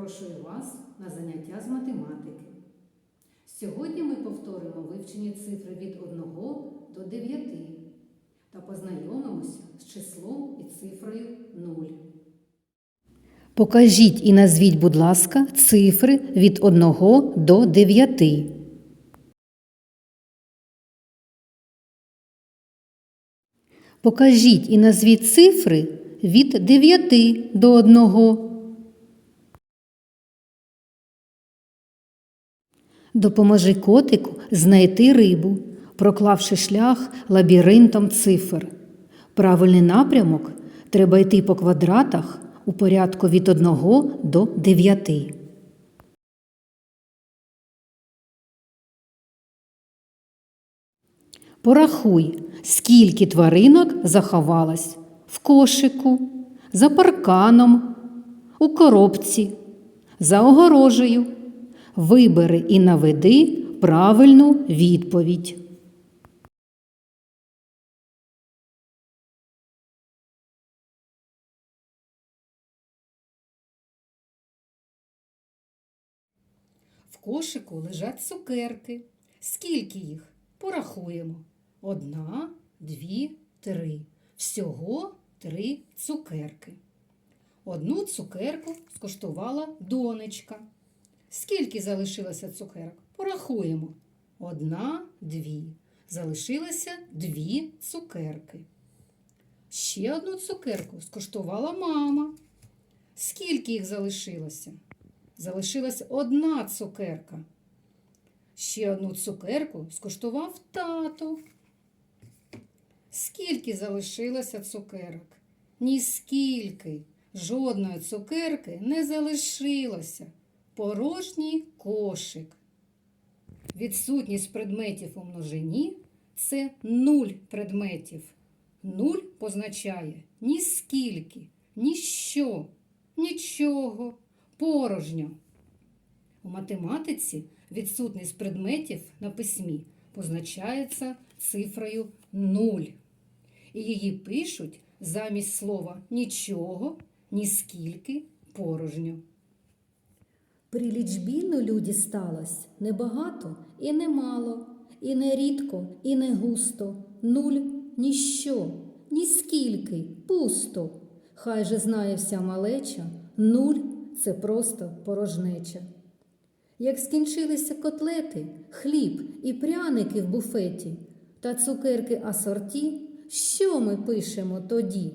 Запрошую вас на заняття з математики. Сьогодні ми повторимо вивчені цифри від 1 до 9 та познайомимося з числом і цифрою 0. Покажіть і назвіть, будь ласка, цифри від 1 до 9. Покажіть і назвіть цифри від 9 до 1. Допоможи котику знайти рибу, проклавши шлях лабіринтом цифр. Правильний напрямок треба йти по квадратах у порядку від 1 до 9. Порахуй, скільки тваринок заховалось в кошику, за парканом, у коробці, за огорожею. Вибери і наведи правильну відповідь. В кошику лежать цукерки. Скільки їх? Порахуємо. Одна, дві, три. Всього три цукерки. Одну цукерку скуштувала донечка. Скільки залишилося цукерок? Порахуємо. Одна, дві. Залишилося дві цукерки. Ще одну цукерку скуштувала мама. Скільки їх залишилося? Залишилась одна цукерка. Ще одну цукерку скуштував тато. Скільки залишилося цукерок? Ніскільки. Жодної цукерки не залишилося. Порожній кошик. Відсутність предметів у множині це нуль предметів. Нуль позначає ні скільки, ніщо, нічого, порожньо. У математиці відсутність предметів на письмі позначається цифрою 0. І її пишуть замість слова нічого, ні скільки, порожньо. При лічбі нулю дісталось небагато і немало, і не рідко, і не густо, нуль ніщо, ні скільки, пусто. Хай же знає вся малеча, нуль це просто порожнеча. Як скінчилися котлети, хліб і пряники в буфеті та цукерки асорті, що ми пишемо тоді?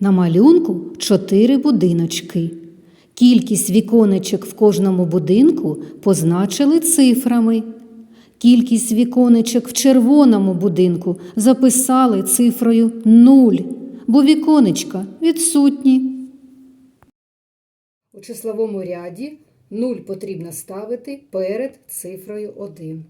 На малюнку чотири будиночки. Кількість віконечок в кожному будинку позначили цифрами. Кількість віконечок в червоному будинку записали цифрою 0, бо віконечка відсутні. У числовому ряді 0 потрібно ставити перед цифрою 1.